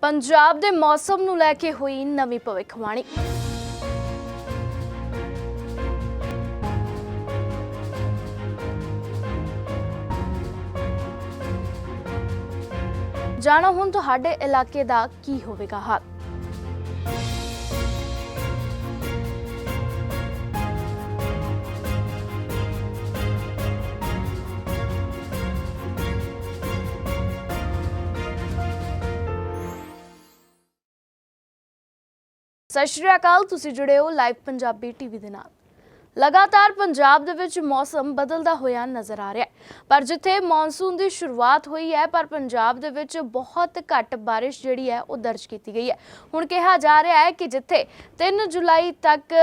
ਪੰਜਾਬ ਦੇ ਮੌਸਮ ਨੂੰ ਲੈ ਕੇ ਹੋਈ ਨਵੀਂ ਭਵਿੱਖਬਾਣੀ। ਜਾਣੋ ਹੁਣ ਤੁਹਾਡੇ ਇਲਾਕੇ ਦਾ ਕੀ ਹੋਵੇਗਾ ਹਾਲ। ਸਤਿ ਸ਼੍ਰੀ ਅਕਾਲ, ਤੁਸੀਂ ਜੁੜੇ ਹੋ ਲਾਈਵ ਪੰਜਾਬੀ ਟੀਵੀ ਦੇ ਨਾਲ। ਲਗਾਤਾਰ ਪੰਜਾਬ ਦੇ ਵਿੱਚ ਮੌਸਮ ਬਦਲਦਾ ਹੋਇਆ ਨਜ਼ਰ ਆ ਰਿਹਾ ਹੈ। ਪਰ ਜਿੱਥੇ ਮੌਨਸੂਨ ਦੀ ਸ਼ੁਰੂਆਤ ਹੋਈ ਹੈ, ਪਰ ਪੰਜਾਬ ਦੇ ਵਿੱਚ ਬਹੁਤ ਘੱਟ ਬਾਰਿਸ਼ ਜਿਹੜੀ ਹੈ, ਉਹ ਦਰਜ ਕੀਤੀ ਗਈ ਹੈ। ਹੁਣ ਕਿਹਾ ਜਾ ਰਿਹਾ ਹੈ ਕਿ ਜਿੱਥੇ 3 ਜੁਲਾਈ ਤੱਕ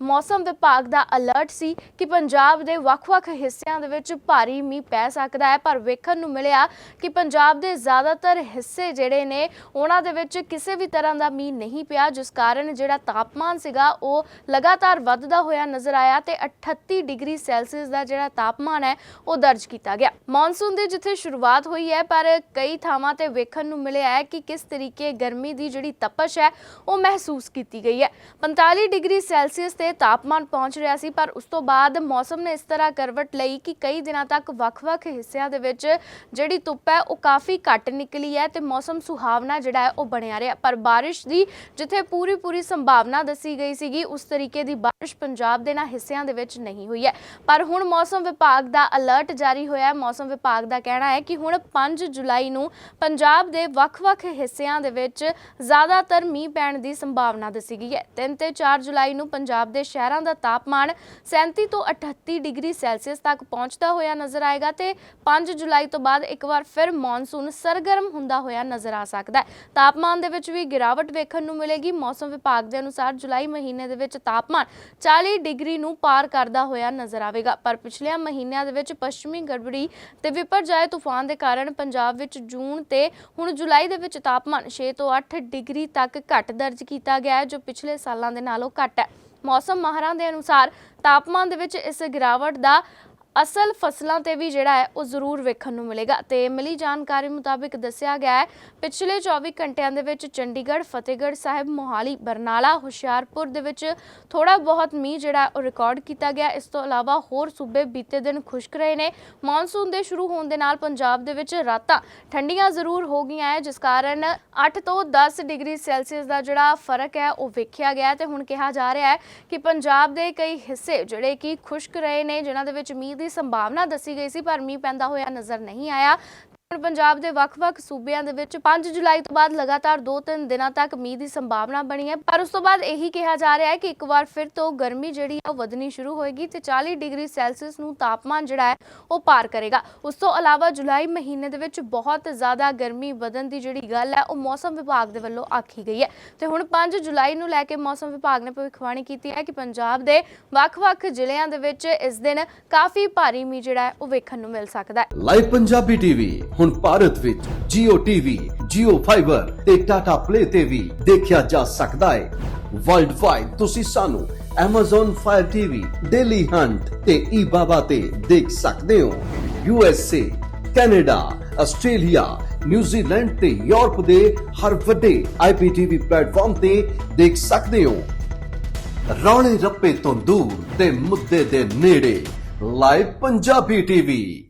ਮੌਸਮ ਵਿਭਾਗ ਦਾ ਅਲਰਟ ਸੀ ਕਿ ਪੰਜਾਬ ਦੇ ਵੱਖ-ਵੱਖ ਹਿੱਸਿਆਂ ਦੇ ਵਿੱਚ ਭਾਰੀ ਮੀਂਹ ਪੈ ਸਕਦਾ ਹੈ, ਪਰ ਵੇਖਣ ਨੂੰ ਮਿਲਿਆ ਕਿ ਪੰਜਾਬ ਦੇ ਜ਼ਿਆਦਾਤਰ ਹਿੱਸੇ ਜਿਹੜੇ ਨੇ, ਉਹਨਾਂ ਦੇ ਵਿੱਚ ਕਿਸੇ ਵੀ ਤਰ੍ਹਾਂ ਦਾ ਮੀਂਹ ਨਹੀਂ ਪਿਆ, ਜਿਸ ਕਾਰਨ ਜਿਹੜਾ ਤਾਪਮਾਨ ਸੀਗਾ, ਉਹ ਲਗਾਤਾਰ ਵੱਧਦਾ ਹੋਇਆ ਨਜ਼ਰ ਆਇਆ ਤੇ 38 ਡਿਗਰੀ ਸੈਲਸੀਅਸ ਦਾ ਜਿਹੜਾ ਤਾਪਮਾਨ ਹੈ, ਉਹ ਦਰਜ ਕੀਤਾ ਗਿਆ। ਮੌਨਸੂਨ ਦੀ ਜਿੱਥੇ ਸ਼ੁਰੂਆਤ ਹੋਈ ਹੈ, ਪਰ ਕਈ ਥਾਵਾਂ ਤੇ ਵੇਖਣ ਨੂੰ ਮਿਲਿਆ ਹੈ ਕਿ ਕਿਸ ਤਰੀਕੇ ਗਰਮੀ ਦੀ ਜਿਹੜੀ ਤਪਸ਼ ਹੈ, ਉਹ ਮਹਿਸੂਸ ਕੀਤੀ ਗਈ ਹੈ। 45 ਡਿਗਰੀ ਸੈਲਸੀਅਸ ਤੇ ਤਾਪਮਾਨ ਪਹੁੰਚ ਰਿਹਾ ਸੀ, ਪਰ ਉਸ ਤੋਂ ਬਾਅਦ ਮੌਸਮ ਨੇ ਇਸ ਤਰ੍ਹਾਂ ਕਰਵਟ ਲਈ ਕਿ ਕਈ ਦਿਨਾਂ ਤੱਕ ਵੱਖ-ਵੱਖ ਹਿੱਸਿਆਂ ਦੇ ਵਿੱਚ ਜਿਹੜੀ ਧੁੱਪ ਹੈ, ਉਹ ਕਾਫੀ ਘੱਟ ਨਿਕਲੀ ਹੈ ਤੇ ਮੌਸਮ ਸੁਹਾਵਣਾ ਜਿਹੜਾ ਹੈ, ਉਹ ਬਣਿਆ ਰਿਹਾ। ਪਰ ਬਾਰਿਸ਼ ਦੀ ਜਿੱਥੇ ਪੂਰੀ ਪੂਰੀ ਸੰਭਾਵਨਾ ਦੱਸੀ ਗਈ ਸੀਗੀ, ਉਸ ਤਰੀਕੇ ਦੀ ਬਾਰਿਸ਼ ਪੰਜਾਬ ਦੇ ਨਾ ਹਿੱਸਿਆਂ ਦੇ ਵਿੱਚ ਨਹੀਂ ਹੋਈ ਹੈ। ਪਰ ਹੁਣ ਮੌਸਮ ਵਿਭਾਗ ਦਾ ਅਲਰਟ ਜਾਰੀ ਹੋਇਆ ਹੈ। ਮੌਸਮ ਵਿਭਾਗ ਦਾ ਕਹਿਣਾ ਹੈ ਕਿ ਹੁਣ 5 ਜੁਲਾਈ ਨੂੰ ਪੰਜਾਬ ਦੇ ਵੱਖ-ਵੱਖ ਹਿੱਸਿਆਂ ਦੇ ਵਿੱਚ ਜ਼ਿਆਦਾਤਰ ਮੀਂਹ ਪੈਣ ਦੀ ਸੰਭਾਵਨਾ ਦੱਸੀ ਗਈ ਹੈ। 3 ਤੇ 4 ਜੁਲਾਈ ਨੂੰ ਪੰਜਾਬ ਦੇ ਸ਼ਹਿਰਾਂ ਦਾ ਤਾਪਮਾਨ 37 ਤੋਂ 38 ਡਿਗਰੀ ਸੈਲਸੀਅਸ ਤੱਕ ਪਹੁੰਚਦਾ ਹੋਇਆ ਨਜ਼ਰ ਆਏਗਾ ਤੇ 5 ਜੁਲਾਈ ਤੋਂ ਬਾਅਦ ਇੱਕ ਵਾਰ ਫਿਰ ਮੌਨਸੂਨ ਸਰਗਰਮ ਹੁੰਦਾ ਹੋਇਆ ਨਜ਼ਰ ਆ ਸਕਦਾ ਹੈ। ਤਾਪਮਾਨ ਦੇ ਵਿੱਚ ਵੀ ਗਿਰਾਵਟ ਵੇਖਣ ਨੂੰ ਮਿਲੇਗੀ। ਮੌਸਮ ਵਿਭਾਗ ਦੇ ਅਨੁਸਾਰ ਜੁਲਾਈ ਮਹੀਨੇ ਦੇ ਵਿੱਚ ਤਾਪਮਾਨ 40 ਡਿਗਰੀ ਨੂੰ ਪਾਰ ਕਰਦਾ ਹੋਇਆ ਨਜ਼ਰ ਆਵੇਗਾ। ਪਰ ਪਿਛਲੇ ਮਹੀਨਿਆਂ ਦੇ ਵਿੱਚ ਪੱਛਮੀ ਗੜਬੜੀ ਤੇ ਵਿਪਰਜਾਏ ਤੂਫਾਨ ਦੇ ਕਾਰਨ ਪੰਜਾਬ ਵਿੱਚ ਜੂਨ ਤੇ ਹੁਣ ਜੁਲਾਈ ਦੇ ਵਿੱਚ ਤਾਪਮਾਨ 6 ਤੋਂ 8 ਡਿਗਰੀ ਤੱਕ ਘੱਟ ਦਰਜ ਕੀਤਾ ਗਿਆ ਹੈ, ਜੋ ਪਿਛਲੇ ਸਾਲਾਂ ਦੇ ਨਾਲੋਂ ਘੱਟ ਹੈ। ਮੌਸਮ ਮਾਹਰਾਂ ਦੇ ਅਨੁਸਾਰ ਤਾਪਮਾਨ ਦੇ ਵਿੱਚ ਇਸ ਗਿਰਾਵਟ ਦਾ ਅਸਲ ਫਸਲਾਂ ਤੇ ਵੀ ਜਿਹੜਾ ਹੈ, ਉਹ ਜ਼ਰੂਰ ਵੇਖਣ ਨੂੰ ਮਿਲੇਗਾ ਤੇ ਮਿਲੀ ਜਾਣਕਾਰੀ ਮੁਤਾਬਿਕ ਦੱਸਿਆ ਗਿਆ ਹੈ, ਪਿਛਲੇ 24 ਘੰਟਿਆਂ ਦੇ ਵਿੱਚ ਚੰਡੀਗੜ੍ਹ, ਫਤਿਹਗੜ੍ਹ ਸਾਹਿਬ, ਮੋਹਾਲੀ, ਬਰਨਾਲਾ, ਹੁਸ਼ਿਆਰਪੁਰ ਦੇ ਵਿੱਚ ਥੋੜਾ ਬਹੁਤ ਮੀਂਹ ਜਿਹੜਾ ਉਹ ਰਿਕਾਰਡ ਕੀਤਾ ਗਿਆ। ਇਸ ਤੋਂ ਇਲਾਵਾ ਹੋਰ ਸੂਬੇ ਬੀਤੇ ਦਿਨ ਖੁਸ਼ਕ ਰਹੇ ਨੇ। ਮੌਨਸੂਨ ਦੇ ਸ਼ੁਰੂ ਹੋਣ ਦੇ ਨਾਲ ਪੰਜਾਬ ਦੇ ਵਿੱਚ ਰਾਤਾਂ ਠੰਡੀਆਂ ਜ਼ਰੂਰ ਹੋ ਗਈਆਂ ਹੈ, ਜਿਸ ਕਾਰਨ 8 ਤੋਂ 10 ਡਿਗਰੀ ਸੈਲਸੀਅਸ ਦਾ ਜਿਹੜਾ ਫ਼ਰਕ ਹੈ, ਉਹ ਵੇਖਿਆ ਗਿਆ ਹੈ ਤੇ ਹੁਣ ਕਿਹਾ ਜਾ ਰਿਹਾ ਹੈ ਕਿ ਪੰਜਾਬ ਦੇ ਕਈ ਹਿੱਸੇ ਜਿਹੜੇ ਕਿ ਖੁਸ਼ਕ ਰਹੇ ਨੇ, ਜਿਨ੍ਹਾਂ ਦੇ ਵਿੱਚ ਮੀਂਹ ਦੀ ਸੰਭਾਵਨਾ ਦੱਸੀ ਗਈ ਸੀ ਪਰ ਮੀਂਹ ਪੈਂਦਾ ਹੋਇਆ ਨਜ਼ਰ ਨਹੀਂ ਆਇਆ। ਹੁਣ ਪੰਜਾਬ ਦੇ ਵੱਖ-ਵੱਖ ਸੂਬਿਆਂ ਦੇ ਵਿੱਚ 5 ਜੁਲਾਈ ਤੋਂ ਬਾਅਦ ਲਗਾਤਾਰ 2-3 ਦਿਨਾਂ ਤੱਕ ਮੀਂਹ ਦੀ ਸੰਭਾਵਨਾ ਬਣੀ ਹੈ। ਪਰ ਉਸ ਤੋਂ ਬਾਅਦ ਇਹੀ ਕਿਹਾ ਜਾ ਰਿਹਾ ਹੈ ਕਿ ਇੱਕ ਵਾਰ ਫਿਰ ਤੋਂ ਗਰਮੀ ਜਿਹੜੀ ਹੈ ਉਹ ਵਧਣੀ ਸ਼ੁਰੂ ਹੋਏਗੀ ਤੇ 40 ਡਿਗਰੀ ਸੈਲਸੀਅਸ ਨੂੰ ਤਾਪਮਾਨ ਜਿਹੜਾ ਹੈ ਉਹ ਪਾਰ ਕਰੇਗਾ। ਉਸ ਤੋਂ ਇਲਾਵਾ ਜੁਲਾਈ ਮਹੀਨੇ ਦੇ ਵਿੱਚ ਬਹੁਤ ਜ਼ਿਆਦਾ ਗਰਮੀ ਵਧਣ ਦੀ ਜਿਹੜੀ ਗੱਲ ਹੈ ਉਹ ਮੌਸਮ ਵਿਭਾਗ ਦੇ ਵੱਲੋਂ ਆਖੀ ਗਈ ਹੈ। ਤੇ ਹੁਣ 5 ਜੁਲਾਈ ਨੂੰ ਲੈ ਕੇ ਮੌਸਮ ਵਿਭਾਗ ਨੇ ਭਵਿੱਖਬਾਣੀ ਕੀਤੀ ਹੈ ਕਿ ਪੰਜਾਬ ਦੇ ਵੱਖ-ਵੱਖ ਜ਼ਿਲ੍ਹਿਆਂ ਦੇ ਵਿੱਚ ਇਸ ਦਿਨ ਕਾਫੀ ਭਾਰੀ ਮੀਂਹ ਜਿਹੜਾ ਹੈ ਉਹ ਵੇਖਣ ਨੂੰ ਮਿਲ ਸਕਦਾ ਹੈ। ਲਾਈਵ ਪੰਜਾਬੀ ਟੀਵੀ ਹੁਣ ਭਾਰਤ ਵਿੱਚ Jio TV, Jio Fiber ਤੇ Tata Play ਤੇ ਵੀ ਦੇਖਿਆ ਜਾ ਸਕਦਾ ਹੈ। ਵਰਲਡ ਵਾਈਡ ਤੁਸੀਂ ਸਾਨੂੰ Amazon Fire TV, Daily Hunt ਤੇ eBaba ਤੇ ਦੇਖ ਸਕਦੇ ਹੋ। USA, Canada, Australia, New Zealand ਤੇ ਯੂਰਪ ਦੇ ਹਰ ਵੱਡੇ IPTV ਪਲੇਟਫਾਰਮ ਤੇ ਦੇਖ ਸਕਦੇ ਹੋ। ਰੌਲੇ ਰੱਪੇ ਤੋਂ ਦੂਰ ਤੇ ਮੁੱਦੇ ਦੇ ਨੇੜੇ ਲਾਈਵ ਪੰਜਾਬੀ ਟੀਵੀ